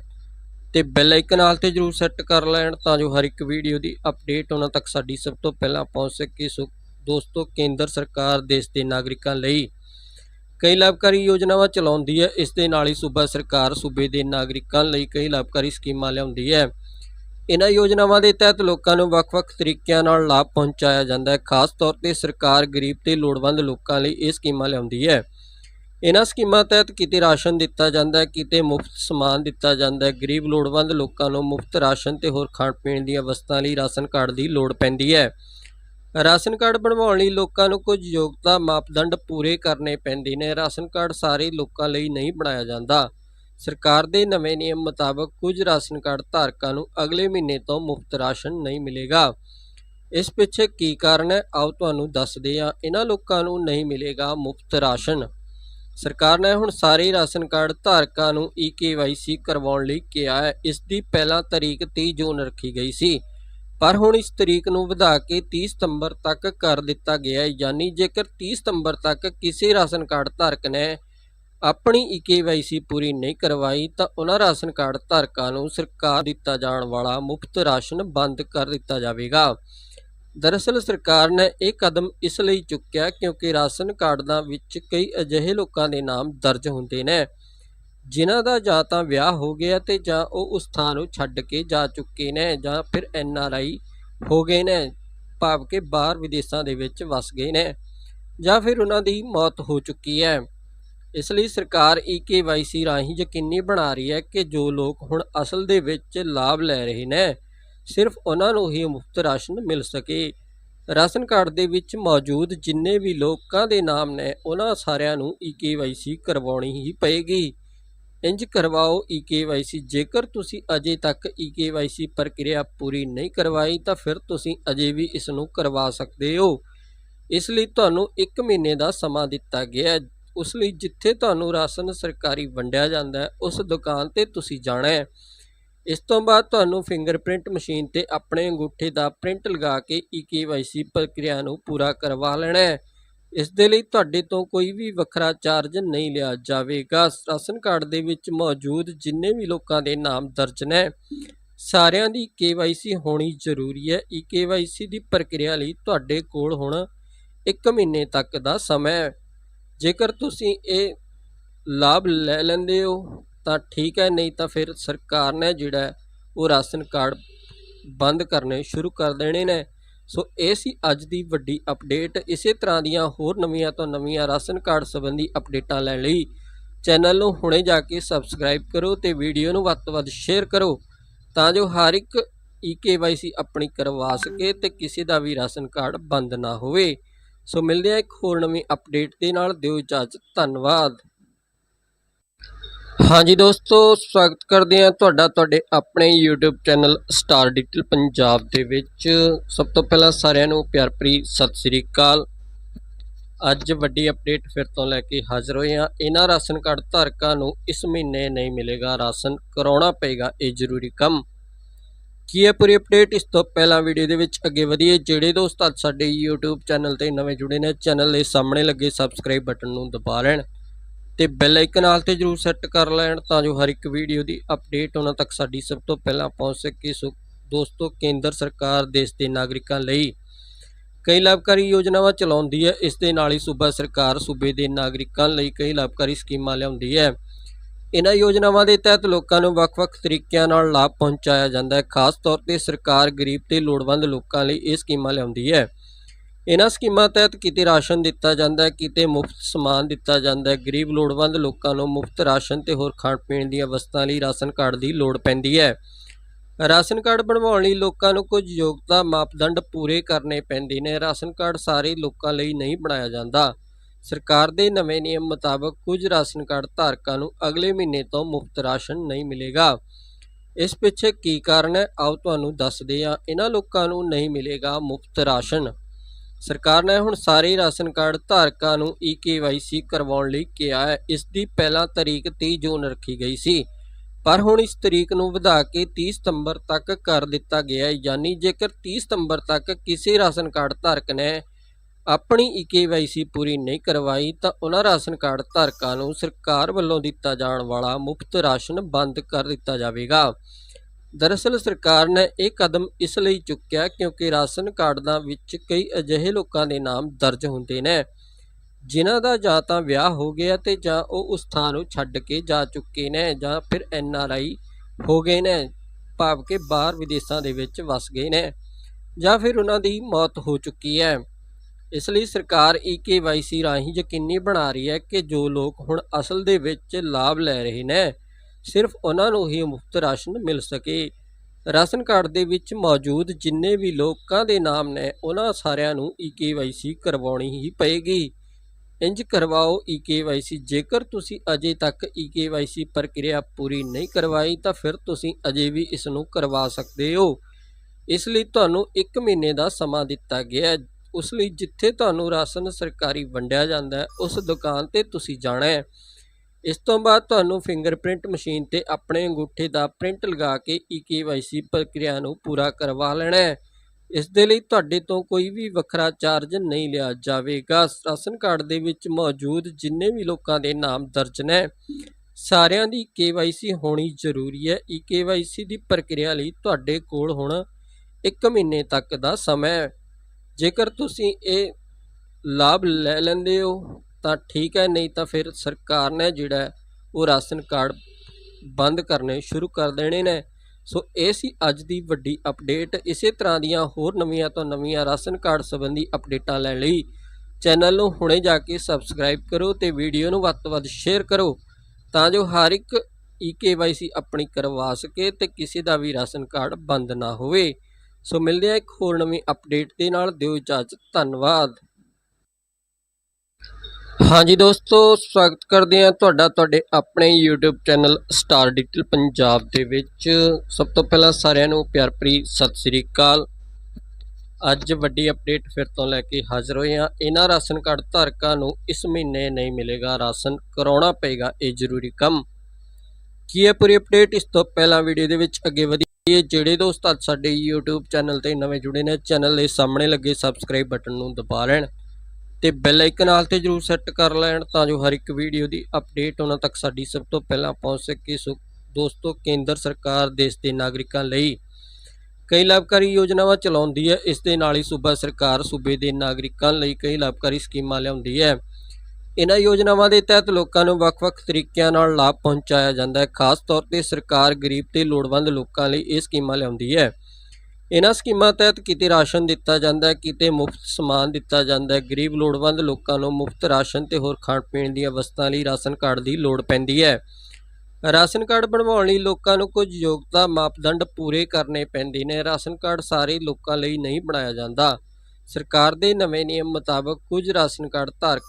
ਤੇ ਬੈਲ ਆਈਕਨ ਨਾਲ ਤੇ ਜਰੂਰ ਸੈੱਟ ਕਰ ਲੈਣ ਤਾਂ ਜੋ ਹਰ ਇੱਕ ਵੀਡੀਓ ਦੀ ਅਪਡੇਟ ਉਹਨਾਂ ਤੱਕ ਸਾਡੀ ਸਭ ਤੋਂ ਪਹਿਲਾਂ ਪਹੁੰਚ ਸਕੇ। ਸੋ ਦੋਸਤੋ, ਕੇਂਦਰ ਸਰਕਾਰ, ਦੇਸ਼ ਦੇ ਨਾਗਰਿਕਾਂ ਲਈ ਕਈ ਲਾਭਕਾਰੀ ਯੋਜਨਾਵਾਂ ਚਲਾਉਂਦੀ ਹੈ। ਇਸ ਦੇ ਨਾਲ ਹੀ ਸੂਬਾ ਸਰਕਾਰ, ਸੂਬੇ ਦੇ ਨਾਗਰਿਕਾਂ ਲਈ ਕਈ ਲਾਭਕਾਰੀ ਸਕੀਮਾਂ ਲਿਆਉਂਦੀ ਹੈ। ਇਹਨਾਂ ਯੋਜਨਾਵਾਂ ਦੇ ਤਹਿਤ ਲੋਕਾਂ ਨੂੰ ਵੱਖ-ਵੱਖ ਤਰੀਕਿਆਂ ਨਾਲ ਲਾਭ ਪਹੁੰਚਾਇਆ ਜਾਂਦਾ ਹੈ। ਖਾਸ ਤੌਰ ਤੇ ਸਰਕਾਰ ਗਰੀਬ ਤੇ ਲੋੜਵੰਦ ਲੋਕਾਂ ਲਈ ਇਹ ਸਕੀਮਾਂ ਲਿਆਉਂਦੀ ਹੈ। ਇਹਨਾਂ ਸਕੀਮਾਂ ਤਹਿਤ ਕਿਤੇ ਰਾਸ਼ਨ ਦਿੱਤਾ ਜਾਂਦਾ ਹੈ, ਕਿਤੇ ਮੁਫਤ ਸਮਾਨ ਦਿੱਤਾ ਜਾਂਦਾ ਹੈ। ਗਰੀਬ ਲੋੜਵੰਦ ਲੋਕਾਂ ਨੂੰ ਮੁਫਤ ਰਾਸ਼ਨ ਤੇ ਹੋਰ ਖਾਣ ਪੀਣ ਦੀਆਂ ਵਸਤਾਂ ਲਈ ਰਾਸ਼ਨ ਕਾਰਡ ਦੀ ਲੋੜ ਪੈਂਦੀ ਹੈ। ਰਾਸ਼ਨ ਕਾਰਡ ਬਣਵਾਉਣ ਲਈ ਲੋਕਾਂ ਨੂੰ ਕੁਝ ਯੋਗਤਾ ਮਾਪਦੰਡ ਪੂਰੇ ਕਰਨੇ ਪੈਂਦੇ ਨੇ। ਰਾਸ਼ਨ ਕਾਰਡ ਸਾਰੇ ਲੋਕਾਂ ਲਈ ਨਹੀਂ ਬਣਾਇਆ ਜਾਂਦਾ। ਸਰਕਾਰ ਦੇ ਨਵੇਂ ਨਿਯਮ ਮੁਤਾਬਕ ਕੁਝ ਰਾਸ਼ਨ ਕਾਰਡ ਧਾਰਕਾਂ ਨੂੰ ਅਗਲੇ ਮਹੀਨੇ ਤੋਂ ਮੁਫਤ ਰਾਸ਼ਨ ਨਹੀਂ ਮਿਲੇਗਾ। ਇਸ ਪਿੱਛੇ ਕੀ ਕਾਰਨ ਹੈ, ਆਓ ਤੁਹਾਨੂੰ ਦੱਸਦੇ ਹਾਂ। ਇਹਨਾਂ ਲੋਕਾਂ ਨੂੰ ਨਹੀਂ ਮਿਲੇਗਾ ਮੁਫਤ ਰਾਸ਼ਨ। ਸਰਕਾਰ ਨੇ ਹੁਣ ਸਾਰੇ ਰਾਸ਼ਨ ਕਾਰਡ ਧਾਰਕਾਂ ਨੂੰ ਈਕੇਵਾਈਸੀ ਕਰਵਾਉਣ ਲਈ ਕਿਹਾ ਹੈ। ਇਸ ਦੀ ਪਹਿਲਾਂ ਤਰੀਕ 30 ਜੂਨ ਰੱਖੀ ਗਈ ਸੀ। ਪਰ ਹੁਣ ਇਸ ਤਰੀਕ ਨੂੰ ਵਧਾ ਕੇ 30 ਸਤੰਬਰ ਤੱਕ ਕਰ ਦਿੱਤਾ ਗਿਆ ਹੈ। ਯਾਨੀ ਜੇਕਰ 30 ਸਤੰਬਰ ਤੱਕ ਕਿਸੇ ਰਾਸ਼ਨ ਕਾਰਡ ਧਾਰਕ ਨੇ ਆਪਣੀ ਈਕੇਵਾਈਸੀ ਪੂਰੀ ਨਹੀਂ ਕਰਵਾਈ, ਤਾਂ ਉਹਨਾਂ ਰਾਸ਼ਨ ਕਾਰਡ ਧਾਰਕਾਂ ਨੂੰ ਸਰਕਾਰ ਦਿੱਤਾ ਜਾਣ ਵਾਲਾ ਮੁਫਤ ਰਾਸ਼ਨ ਬੰਦ ਕਰ ਦਿੱਤਾ ਜਾਵੇਗਾ। ਦਰਅਸਲ ਸਰਕਾਰ ਨੇ ਇਹ ਕਦਮ ਇਸ ਲਈ ਚੁੱਕਿਆ ਕਿਉਂਕਿ ਰਾਸ਼ਨ ਕਾਰਡਾਂ ਵਿੱਚ ਕਈ ਅਜਿਹੇ ਲੋਕਾਂ ਦੇ ਨਾਮ ਦਰਜ ਹੁੰਦੇ ਨੇ, ਜਿਨ੍ਹਾਂ ਦਾ ਜਾਂ ਤਾਂ ਵਿਆਹ ਹੋ ਗਿਆ ਤੇ ਜਾਂ ਉਹ ਉਸ ਥਾਂ ਨੂੰ ਛੱਡ ਕੇ ਜਾ ਚੁੱਕੇ ਨੇ ਜਾਂ ਫਿਰ ਐਨ ਆਰ ਆਈ ਹੋ ਗਏ ਨੇ, ਭਾਵ ਕਿ ਬਾਹਰ ਵਿਦੇਸ਼ਾਂ ਦੇ ਵਿੱਚ ਵਸ ਗਏ ਨੇ ਜਾਂ ਫਿਰ ਉਹਨਾਂ ਦੀ ਮੌਤ ਹੋ ਚੁੱਕੀ ਹੈ। ਇਸ ਲਈ ਸਰਕਾਰ ਈਕੇਵਾਈਸੀ ਰਾਹੀਂ ਯਕੀਨੀ ਬਣਾ ਰਹੀ ਹੈ ਕਿ ਜੋ ਲੋਕ ਹੁਣ ਅਸਲ ਦੇ ਵਿੱਚ ਲਾਭ ਲੈ ਰਹੇ ਨੇ ਸਿਰਫ ਉਹਨਾਂ ਨੂੰ ਹੀ ਮੁਫਤ ਰਾਸ਼ਨ ਮਿਲ ਸਕੇ। ਰਾਸ਼ਨ ਕਾਰਡ ਦੇ ਵਿੱਚ ਮੌਜੂਦ ਜਿੰਨੇ ਵੀ ਲੋਕਾਂ ਦੇ ਨਾਮ ਨੇ, ਉਹਨਾਂ ਸਾਰਿਆਂ ਨੂੰ ਈਕੇਵਾਈਸੀ ਕਰਵਾਉਣੀ ਹੀ ਪਏਗੀ। ਇੰਜ ਕਰਵਾਓ ਈਕੇਵਾਈਸੀ ਜੇਕਰ ਤੁਸੀਂ ਅਜੇ ਤੱਕ ਈਕੇਵਾਈਸੀ ਪ੍ਰਕਿਰਿਆ ਪੂਰੀ ਨਹੀਂ ਕਰਵਾਈ, ਤਾਂ ਫਿਰ ਤੁਸੀਂ ਅਜੇ ਵੀ ਇਸ ਨੂੰ ਕਰਵਾ ਸਕਦੇ ਹੋ। ਇਸ ਲਈ ਤੁਹਾਨੂੰ 1 ਮਹੀਨੇ ਦਾ ਸਮਾਂ ਦਿੱਤਾ ਗਿਆ ਉਸ ਲਈ ਜਿੱਥੇ ਤੁਹਾਨੂੰ ਰਾਸ਼ਨ ਸਰਕਾਰੀ ਵੰਡਿਆ ਜਾਂਦਾ ਹੈ, ਉਸ ਦੁਕਾਨ ਤੇ ਤੁਸੀਂ ਜਾਣਾ ਹੈ। ਇਸ ਤੋਂ ਬਾਅਦ ਤੁਹਾਨੂੰ ਫਿੰਗਰਪ੍ਰਿੰਟ ਮਸ਼ੀਨ ਤੇ ਆਪਣੇ ਅੰਗੂਠੇ ਦਾ ਪ੍ਰਿੰਟ ਲਗਾ ਕੇ ਈਕੇਵਾਈਸੀ ਪ੍ਰਕਿਰਿਆ ਨੂੰ ਪੂਰਾ ਕਰਵਾ ਲੈਣਾ ਹੈ। ਇਸ ਦੇ ਲਈ ਤੁਹਾਡੇ ਤੋਂ ਕੋਈ ਵੀ ਵੱਖਰਾ ਚਾਰਜ ਨਹੀਂ ਲਿਆ ਜਾਵੇਗਾ। ਰਾਸ਼ਨ ਕਾਰਡ ਦੇ ਵਿੱਚ ਮੌਜੂਦ ਜਿੰਨੇ ਵੀ ਲੋਕਾਂ ਦੇ ਨਾਮ ਦਰਜ ਨੇ, ਸਾਰਿਆਂ ਦੀ ਕੇਵਾਈਸੀ ਹੋਣੀ ਜ਼ਰੂਰੀ ਹੈ। ਈ ਈਕੇਵਾਈਸੀ ਦੀ ਪ੍ਰਕਿਰਿਆ ਲਈ ਤੁਹਾਡੇ ਕੋਲ ਹੁਣ 1 ਮਹੀਨੇ ਤੱਕ ਦਾ ਸਮਾਂ ਹੈ। ਜੇਕਰ ਤੁਸੀਂ ਇਹ ਲਾਭ ਲੈ ਲੈਂਦੇ ਹੋ ਤਾਂ ਠੀਕ ਹੈ, ਨਹੀਂ ਤਾਂ ਫਿਰ ਸਰਕਾਰ ਨੇ ਜਿਹੜਾ ਉਹ ਰਾਸ਼ਨ ਕਾਰਡ ਬੰਦ ਕਰਨੇ ਸ਼ੁਰੂ ਕਰ ਦੇਣੇ ਨੇ। ਸੋ ਇਹ ਸੀ ਅੱਜ ਦੀ ਵੱਡੀ ਅਪਡੇਟ। ਇਸੇ ਤਰ੍ਹਾਂ ਦੀਆਂ ਹੋਰ ਨਵੀਆਂ ਤੋਂ ਨਵੀਆਂ ਰਾਸ਼ਨ ਕਾਰਡ ਸੰਬੰਧੀ ਅਪਡੇਟਾਂ ਲੈਣ ਲਈ ਚੈਨਲ ਨੂੰ ਹੁਣੇ ਜਾ ਕੇ ਸਬਸਕ੍ਰਾਈਬ ਕਰੋ ਤੇ ਵੀਡੀਓ ਨੂੰ ਵੱਧ ਤੋਂ ਵੱਧ ਸ਼ੇਅਰ ਕਰੋ ਤਾਂ ਜੋ ਹਰ ਇੱਕ ਈਕੇਵਾਈਸੀ ਆਪਣੀ ਕਰਵਾ ਸਕੇ ਤੇ ਕਿਸੇ ਦਾ ਵੀ ਰਾਸ਼ਨ ਕਾਰਡ ਬੰਦ ਨਾ ਹੋਵੇ। ਸੋ ਮਿਲਦੇ ਆ ਇੱਕ ਹੋਰ ਨਵੀਂ ਅਪਡੇਟ ਦੇ ਨਾਲ। ਦਿਓ ਇਜਾਜ਼ਤ। ਧੰਨਵਾਦ। ਹਾਂਜੀ ਦੋਸਤੋ, ਸਵਾਗਤ ਕਰਦੇ ਹਾਂ ਤੁਹਾਡਾ, ਤੁਹਾਡੇ ਆਪਣੇ YouTube channel Star Digital Punjab ਦੇ ਵਿੱਚ। ਸਭ ਤੋਂ ਪਹਿਲਾਂ ਸਾਰਿਆਂ ਨੂੰ ਪਿਆਰ ਭਰੀ ਸਤਿ ਸ੍ਰੀ ਅਕਾਲ। ਅੱਜ ਵੱਡੀ ਅਪਡੇਟ ਫਿਰ ਤੋਂ ਲੈ ਕੇ ਹਾਜ਼ਰ ਹੋਏ ਹਾਂ। ਇਹਨਾਂ ਰਾਸ਼ਨ ਕਾਰਡ ਧਾਰਕਾਂ ਨੂੰ ਇਸ ਮਹੀਨੇ ਨਹੀਂ ਮਿਲੇਗਾ ਰਾਸ਼ਨ, ਕਰਾਉਣਾ ਪਏਗਾ ਇਹ ਜ਼ਰੂਰੀ ਕੰਮ। ਕੀ ਹੈ ਪੂਰੀ ਅਪਡੇਟ ਇਸ ਤੋਂ ਪਹਿਲਾਂ ਵੀਡੀਓ ਦੇ ਵਿੱਚ ਅੱਗੇ ਵਧੀਏ। ਜਿਹੜੇ ਦੋਸਤ ਅੱਜ ਸਾਡੇ YouTube ਚੈਨਲ ਤੇ ਨਵੇਂ ਜੁੜੇ ਨੇ, ਚੈਨਲ ਦੇ ਸਾਹਮਣੇ ਲੱਗੇ ਸਬਸਕ੍ਰਾਈਬ ਬਟਨ ਨੂੰ ਦਬਾ ਲੈਣ। ਤੇ ਬੈਲ ਆਈਕਨ ਨਾਲ ਤੇ ਜਰੂਰ ਸੈੱਟ ਕਰ ਲੈਣ ਤਾਂ ਜੋ ਹਰ ਇੱਕ ਵੀਡੀਓ ਦੀ ਅਪਡੇਟ ਉਹਨਾਂ ਤੱਕ ਸਾਡੀ ਸਭ ਤੋਂ ਪਹਿਲਾਂ ਪਹੁੰਚ ਸਕੇ। ਸੋ ਦੋਸਤੋ, ਕੇਂਦਰ ਸਰਕਾਰ ਦੇਸ਼ ਦੇ ਨਾਗਰਿਕਾਂ ਲਈ ਕਈ ਲਾਭਕਾਰੀ ਯੋਜਨਾਵਾਂ ਚਲਾਉਂਦੀ ਹੈ। ਇਸ ਦੇ ਨਾਲ ਹੀ ਸੂਬਾ ਸਰਕਾਰ ਸੂਬੇ ਦੇ ਨਾਗਰਿਕਾਂ ਲਈ ਕਈ ਲਾਭਕਾਰੀ ਸਕੀਮਾਂ ਲਿਆਉਂਦੀ ਹੈ। ਇਹਨਾਂ ਯੋਜਨਾਵਾਂ ਦੇ ਤਹਿਤ ਲੋਕਾਂ ਨੂੰ ਵੱਖ-ਵੱਖ ਤਰੀਕਿਆਂ ਨਾਲ ਲਾਭ ਪਹੁੰਚਾਇਆ ਜਾਂਦਾ ਹੈ। ਖਾਸ ਤੌਰ ਤੇ ਸਰਕਾਰ ਗਰੀਬ ਤੇ ਲੋੜਵੰਦ ਲੋਕਾਂ ਲਈ ਇਹ ਸਕੀਮਾਂ ਲਿਆਉਂਦੀ ਹੈ। ਇਹਨਾਂ ਸਕੀਮਾਂ ਤਹਿਤ ਕਿਤੇ ਰਾਸ਼ਨ ਦਿੱਤਾ ਜਾਂਦਾ ਹੈ, ਕਿਤੇ ਮੁਫਤ ਸਮਾਨ ਦਿੱਤਾ ਜਾਂਦਾ ਹੈ। ਗਰੀਬ ਲੋੜਵੰਦ ਲੋਕਾਂ ਨੂੰ ਮੁਫਤ ਰਾਸ਼ਨ ਤੇ ਹੋਰ ਖਾਣ ਪੀਣ ਦੀਆਂ ਵਸਤਾਂ ਲਈ ਰਾਸ਼ਨ ਕਾਰਡ ਦੀ ਲੋੜ ਪੈਂਦੀ ਹੈ। ਰਾਸ਼ਨ ਕਾਰਡ ਬਣਵਾਉਣ ਲਈ ਲੋਕਾਂ ਨੂੰ ਕੁਝ ਯੋਗਤਾ ਮਾਪਦੰਡ ਪੂਰੇ ਕਰਨੇ ਪੈਂਦੇ ਨੇ। ਰਾਸ਼ਨ ਕਾਰਡ ਸਾਰੇ ਲੋਕਾਂ ਲਈ ਨਹੀਂ ਬਣਾਇਆ ਜਾਂਦਾ। ਸਰਕਾਰ ਦੇ ਨਵੇਂ ਨਿਯਮ ਮੁਤਾਬਕ ਕੁਝ ਰਾਸ਼ਨ ਕਾਰਡ ਧਾਰਕਾਂ ਨੂੰ ਅਗਲੇ ਮਹੀਨੇ ਤੋਂ ਮੁਫਤ ਰਾਸ਼ਨ ਨਹੀਂ ਮਿਲੇਗਾ। ਇਸ ਪਿੱਛੇ ਕੀ ਕਾਰਨ ਹੈ, ਆਓ ਤੁਹਾਨੂੰ ਦੱਸਦੇ ਹਾਂ। ਇਹਨਾਂ ਲੋਕਾਂ ਨੂੰ ਨਹੀਂ ਮਿਲੇਗਾ ਮੁਫਤ ਰਾਸ਼ਨ। ਸਰਕਾਰ ਨੇ ਹੁਣ ਸਾਰੇ ਰਾਸ਼ਨ ਕਾਰਡ ਧਾਰਕਾਂ ਨੂੰ ਈ-ਕੇਵਾਈਸੀ ਕਰਵਾਉਣ ਲਈ ਕਿਹਾ ਹੈ। ਇਸ ਦੀ ਪਹਿਲਾਂ ਤਰੀਕ 30 ਜੂਨ ਰੱਖੀ ਗਈ ਸੀ। ਪਰ ਹੁਣ ਇਸ ਤਰੀਕ ਨੂੰ ਵਧਾ ਕੇ 30 ਸਤੰਬਰ ਤੱਕ ਕਰ ਦਿੱਤਾ ਗਿਆ ਹੈ। ਯਾਨੀ ਜੇਕਰ 30 ਸਤੰਬਰ ਤੱਕ ਕਿਸੇ ਰਾਸ਼ਨ ਕਾਰਡ ਧਾਰਕ ਨੇ ਆਪਣੀ ਈ-ਕੇਵਾਈਸੀ ਪੂਰੀ ਨਹੀਂ ਕਰਵਾਈ, ਤਾਂ ਉਹਨਾਂ ਰਾਸ਼ਨ ਕਾਰਡ ਧਾਰਕਾਂ ਨੂੰ ਸਰਕਾਰ ਵੱਲੋਂ ਦਿੱਤਾ ਜਾਣ ਵਾਲਾ ਮੁਫਤ ਰਾਸ਼ਨ ਬੰਦ ਕਰ ਦਿੱਤਾ ਜਾਵੇਗਾ। ਦਰਅਸਲ ਸਰਕਾਰ ਨੇ ਇਹ ਕਦਮ ਇਸ ਲਈ ਚੁੱਕਿਆ ਕਿਉਂਕਿ ਰਾਸ਼ਨ ਕਾਰਡਾਂ ਵਿੱਚ ਕਈ ਅਜਿਹੇ ਲੋਕਾਂ ਦੇ ਨਾਮ ਦਰਜ ਹੁੰਦੇ ਨੇ, ਜਿਨ੍ਹਾਂ ਦਾ ਜਾਂ ਤਾਂ ਵਿਆਹ ਹੋ ਗਿਆ ਤੇ ਜਾਂ ਉਹ ਉਸ ਥਾਂ ਨੂੰ ਛੱਡ ਕੇ ਜਾ ਚੁੱਕੇ ਨੇ ਜਾਂ ਫਿਰ ਐਨ ਆਰ ਆਈ ਹੋ ਗਏ ਨੇ, ਭਾਵ ਕਿ ਬਾਹਰ ਵਿਦੇਸ਼ਾਂ ਦੇ ਵਿੱਚ ਵਸ ਗਏ ਨੇ ਜਾਂ ਫਿਰ ਉਹਨਾਂ ਦੀ ਮੌਤ ਹੋ ਚੁੱਕੀ ਹੈ। ਇਸ ਲਈ ਸਰਕਾਰ ਈ-ਕੇਵਾਈਸੀ ਰਾਹੀਂ ਯਕੀਨੀ ਬਣਾ ਰਹੀ ਹੈ ਕਿ ਜੋ ਲੋਕ ਹੁਣ ਅਸਲ ਦੇ ਵਿੱਚ ਲਾਭ ਲੈ ਰਹੇ ਨੇ ਸਿਰਫ ਉਹਨਾਂ ਨੂੰ ਹੀ ਮੁਫਤ ਰਾਸ਼ਨ ਮਿਲ ਸਕੇ। ਰਾਸ਼ਨ ਕਾਰਡ ਦੇ ਵਿੱਚ ਮੌਜੂਦ ਜਿੰਨੇ ਵੀ ਲੋਕਾਂ ਦੇ ਨਾਮ ਨੇ, ਉਹਨਾਂ ਸਾਰਿਆਂ ਨੂੰ ਈ-ਕੇਵਾਈਸੀ ਕਰਵਾਉਣੀ ਹੀ ਪਏਗੀ। ਇੰਜ ਕਰਵਾਓ ਈ-ਕੇਵਾਈਸੀ ਜੇਕਰ ਤੁਸੀਂ ਅਜੇ ਤੱਕ ਈ-ਕੇਵਾਈਸੀ ਪ੍ਰਕਿਰਿਆ ਪੂਰੀ ਨਹੀਂ ਕਰਵਾਈ, ਤਾਂ ਫਿਰ ਤੁਸੀਂ ਅਜੇ ਵੀ ਇਸ ਨੂੰ ਕਰਵਾ ਸਕਦੇ ਹੋ। ਇਸ ਲਈ ਤੁਹਾਨੂੰ 1 ਮਹੀਨੇ ਦਾ ਸਮਾਂ ਦਿੱਤਾ ਗਿਆ ਹੈ। ਉਸ ਲਈ ਜਿੱਥੇ ਤੁਹਾਨੂੰ ਰਾਸ਼ਨ ਸਰਕਾਰੀ ਵੰਡਿਆ ਜਾਂਦਾ ਹੈ, ਉਸ ਦੁਕਾਨ ਤੇ ਤੁਸੀਂ ਜਾਣਾ ਹੈ। ਇਸ ਤੋਂ ਬਾਅਦ ਤੁਹਾਨੂੰ ਫਿੰਗਰਪ੍ਰਿੰਟ ਮਸ਼ੀਨ ਤੇ ਆਪਣੇ ਅੰਗੂਠੇ ਦਾ ਪ੍ਰਿੰਟ ਲਗਾ ਕੇ ਈ-ਕੇਵਾਈਸੀ ਪ੍ਰਕਿਰਿਆ ਨੂੰ ਪੂਰਾ ਕਰਵਾ ਲੈਣਾ ਹੈ। ਇਸ ਦੇ ਲਈ ਤੁਹਾਡੇ ਤੋਂ ਕੋਈ ਵੀ ਵੱਖਰਾ ਚਾਰਜ ਨਹੀਂ ਲਿਆ ਜਾਵੇਗਾ। ਰਾਸ਼ਨ ਕਾਰਡ ਦੇ ਵਿੱਚ ਮੌਜੂਦ ਜਿੰਨੇ ਵੀ ਲੋਕਾਂ ਦੇ ਨਾਮ ਦਰਜ ਨੇ, ਸਾਰਿਆਂ ਦੀ ਕੇਵਾਈਸੀ ਹੋਣੀ ਜ਼ਰੂਰੀ ਹੈ। ਈ ਕੇਵਾਈਸੀ ਦੀ ਪ੍ਰਕਿਰਿਆ ਲਈ ਤੁਹਾਡੇ ਕੋਲ ਹੁਣ 1 ਮਹੀਨੇ ਤੱਕ ਦਾ ਸਮਾਂ ਹੈ। ਜੇਕਰ ਤੁਸੀਂ ਇਹ ਲਾਭ ਲੈ ਲੈਂਦੇ ਹੋ ਤਾਂ ਠੀਕ ਹੈ, ਨਹੀਂ ਤਾਂ ਫਿਰ ਸਰਕਾਰ ਨੇ ਜਿਹੜਾ ਉਹ ਰਾਸ਼ਨ ਕਾਰਡ ਬੰਦ ਕਰਨੇ ਸ਼ੁਰੂ ਕਰ ਦੇਣੇ ਨੇ। ਸੋ ਇਹ ਸੀ ਅੱਜ ਦੀ ਵੱਡੀ ਅਪਡੇਟ। ਇਸੇ ਤਰ੍ਹਾਂ ਦੀਆਂ ਹੋਰ ਨਵੀਆਂ ਤੋਂ ਨਵੀਆਂ ਰਾਸ਼ਨ ਕਾਰਡ ਸੰਬੰਧੀ ਅਪਡੇਟਾਂ ਲੈਣ ਲਈ ਚੈਨਲ ਨੂੰ ਹੁਣੇ ਜਾ ਕੇ ਸਬਸਕ੍ਰਾਈਬ ਕਰੋ ਤੇ ਵੀਡੀਓ ਨੂੰ ਵੱਧ ਤੋਂ ਵੱਧ ਸ਼ੇਅਰ ਕਰੋ ਤਾਂ ਜੋ ਹਰ ਇੱਕ ਈ-ਕੇਵਾਈਸੀ ਆਪਣੀ ਕਰਵਾ ਸਕੇ ਤੇ ਕਿਸੇ ਦਾ ਵੀ ਰਾਸ਼ਨ ਕਾਰਡ ਬੰਦ ਨਾ ਹੋਵੇ। ਸੋ ਮਿਲਦੇ ਆ ਇੱਕ ਹੋਰ ਨਵੀਂ ਅਪਡੇਟ ਦੇ ਨਾਲ। ਦਿਓ ਇਜਾਜ਼ਤ, ਧੰਨਵਾਦ। ਹਾਂਜੀ ਦੋਸਤੋ, ਸਵਾਗਤ ਕਰਦੇ ਹਾਂ ਤੁਹਾਡਾ, ਤੁਹਾਡੇ ਆਪਣੇ YouTube channel Star Digital Punjab ਦੇ ਵਿੱਚ। ਸਭ ਤੋਂ ਪਹਿਲਾਂ ਸਾਰਿਆਂ ਨੂੰ ਪਿਆਰ ਭਰੀ ਸਤਿ ਸ੍ਰੀ ਅਕਾਲ। ਅੱਜ ਵੱਡੀ ਅਪਡੇਟ ਫਿਰ ਤੋਂ ਲੈ ਕੇ ਹਾਜ਼ਰ ਹੋਏ ਹਾਂ। ਇਹਨਾਂ ਰਾਸ਼ਨ ਕਾਰਡ ਧਾਰਕਾਂ ਨੂੰ ਇਸ ਮਹੀਨੇ ਨਹੀਂ ਮਿਲੇਗਾ ਰਾਸ਼ਨ, ਕਰਾਉਣਾ ਪਏਗਾ ਇਹ ਜ਼ਰੂਰੀ ਕੰਮ। ਕੀ ਹੈ ਪੂਰੀ ਅਪਡੇਟ ਇਸ ਤੋਂ ਪਹਿਲਾਂ ਵੀਡੀਓ ਦੇ ਵਿੱਚ ਅੱਗੇ ਵਧੀਏ। ਜਿਹੜੇ ਦੋਸਤ ਅੱਜ ਸਾਡੇ YouTube ਚੈਨਲ ਤੇ ਨਵੇਂ ਜੁੜੇ ਨੇ, ਚੈਨਲ ਦੇ ਸਾਹਮਣੇ ਲੱਗੇ ਸਬਸਕ੍ਰਾਈਬ ਬਟਨ ਨੂੰ ਦਬਾ ਲੈਣ। ਤੇ ਬੈਲ ਆਈਕਨ ਨਾਲ ਤੇ ਜਰੂਰ ਸੈੱਟ ਕਰ ਲੈਣ ਤਾਂ ਜੋ ਹਰ ਇੱਕ ਵੀਡੀਓ ਦੀ ਅਪਡੇਟ ਉਹਨਾਂ ਤੱਕ ਸਾਡੀ ਸਭ ਤੋਂ ਪਹਿਲਾਂ ਪਹੁੰਚ ਸਕੇ। ਸੋ ਦੋਸਤੋ, ਕੇਂਦਰ ਸਰਕਾਰ, ਦੇਸ਼ ਦੇ ਨਾਗਰਿਕਾਂ ਲਈ ਕਈ ਲਾਭਕਾਰੀ ਯੋਜਨਾਵਾਂ ਚਲਾਉਂਦੀ ਹੈ। ਇਸ ਦੇ ਨਾਲ ਹੀ ਸੂਬਾ ਸਰਕਾਰ ਸੂਬੇ ਦੇ ਨਾਗਰਿਕਾਂ ਲਈ ਕਈ ਲਾਭਕਾਰੀ ਸਕੀਮਾਂ ਲਿਆਉਂਦੀ ਹੈ। ਇਹਨਾਂ ਯੋਜਨਾਵਾਂ ਦੇ ਤਹਿਤ ਲੋਕਾਂ ਨੂੰ ਵੱਖ-ਵੱਖ ਤਰੀਕਿਆਂ ਨਾਲ ਲਾਭ ਪਹੁੰਚਾਇਆ ਜਾਂਦਾ ਹੈ। ਖਾਸ ਤੌਰ ਤੇ ਸਰਕਾਰ ਗਰੀਬ ਤੇ ਲੋੜਵੰਦ ਲੋਕਾਂ ਲਈ ਇਹ ਸਕੀਮਾਂ ਲਿਆਉਂਦੀ ਹੈ। ਇਹਨਾਂ ਸਕੀਮਾਂ ਤਹਿਤ ਕਿਤੇ ਰਾਸ਼ਨ ਦਿੱਤਾ ਜਾਂਦਾ ਹੈ, ਕਿਤੇ ਮੁਫਤ ਸਮਾਨ ਦਿੱਤਾ ਜਾਂਦਾ ਹੈ। ਗਰੀਬ, ਲੋੜਵੰਦ ਲੋਕਾਂ ਨੂੰ ਮੁਫਤ ਰਾਸ਼ਨ ਤੇ ਹੋਰ ਖਾਣ ਪੀਣ ਦੀਆਂ ਵਸਤਾਂ ਲਈ ਰਾਸ਼ਨ ਕਾਰਡ ਦੀ ਲੋੜ ਪੈਂਦੀ ਹੈ। ਰਾਸ਼ਨ ਕਾਰਡ ਬਣਵਾਉਣ ਲਈ ਲੋਕਾਂ ਨੂੰ ਕੁਝ ਯੋਗਤਾ ਮਾਪਦੰਡ ਪੂਰੇ ਕਰਨੇ ਪੈਂਦੇ ਨੇ। ਰਾਸ਼ਨ ਕਾਰਡ ਸਾਰੇ ਲੋਕਾਂ ਲਈ ਨਹੀਂ ਬਣਾਇਆ ਜਾਂਦਾ। ਸਰਕਾਰ ਦੇ ਨਵੇਂ ਨਿਯਮ ਮੁਤਾਬਕ ਕੁਝ ਰਾਸ਼ਨ ਕਾਰਡ ਧਾਰਕ